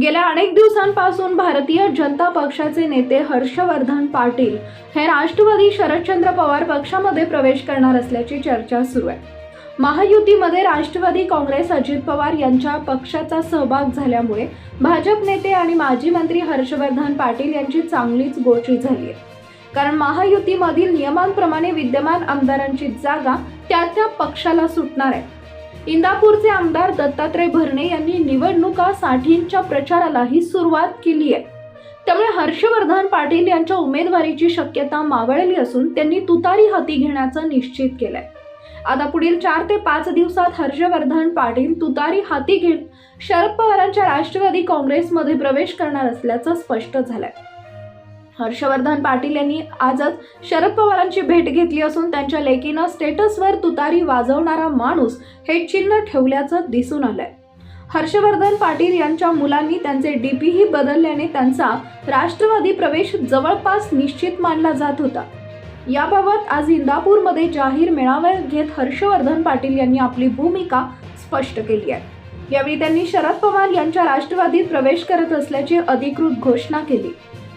गेल्या अनेक दिवसांपासून भारतीय जनता पक्षाचे नेते हर्षवर्धन पाटील हे राष्ट्रवादी शरदचंद्र पवार पक्षामध्ये प्रवेश करणार असल्याची चर्चा सुरू आहे. महायुतीमध्ये राष्ट्रवादी काँग्रेस अजित पवार यांच्या पक्षाचा सहभाग झाल्यामुळे भाजप नेते आणि माजी मंत्री हर्षवर्धन पाटील यांची चांगलीच गोची झाली आहे. कारण महायुतीमधील नियमांप्रमाणे विद्यमान आमदारांची जागा त्या त्या पक्षाला सुटणार आहे. इंदापूरचे आमदार दत्तात्रय भरणे यांनी निवडणुका साठींच्या प्रचारालाही सुरुवात केली आहे? त्यामुळे हर्षवर्धन पाटील यांच्या उमेदवारीची शक्यता मावळली असून त्यांनी तुतारी हाती घेण्याचं निश्चित केलंय. आता पुढील चार ते पाच दिवसात हर्षवर्धन पाटील तुतारी हाती घेऊन शरद पवारांच्या राष्ट्रवादी काँग्रेसमध्ये प्रवेश करणार असल्याचं स्पष्ट झालंय. हर्षवर्धन पाटील यांनी आजच शरद पवारांची भेट घेतली असून त्यांच्या लेकीनं स्टेटसवर तुतारी वाजवणारा माणूस हे चिन्ह ठेवल्याचं दिसून आलंय. हर्षवर्धन पाटील यांच्या मुलांनी त्यांचे डीपीही बदलल्याने त्यांचा राष्ट्रवादी प्रवेश जवळपास निश्चित मानला जात होता. याबाबत आज इंदापूरमध्ये जाहीर मेळावा घेत हर्षवर्धन पाटील यांनी आपली भूमिका स्पष्ट केली आहे. यावेळी त्यांनी शरद पवार यांच्या राष्ट्रवादीत प्रवेश करत असल्याची अधिकृत घोषणा केली.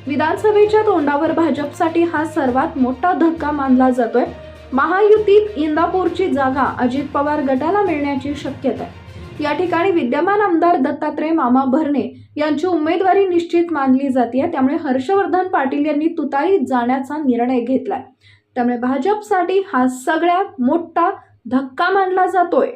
विधानसभेच्या तोंडावर भाजपसाठी हा सर्वात मोठा धक्का मानला जातोय. महायुतीत इंदापूरची जागा अजित पवार गटाला मिळण्याची शक्यता आहे. या ठिकाणी विद्यमान आमदार दत्तात्रय मामा भरणे यांची उमेदवारी निश्चित मानली जाते त्यामुळे हर्षवर्धन पाटील यांनी तुतारीत जाण्याचा निर्णय घेतलाय. त्यामुळे भाजपसाठी हा सगळ्यात मोठा धक्का मानला जातोय.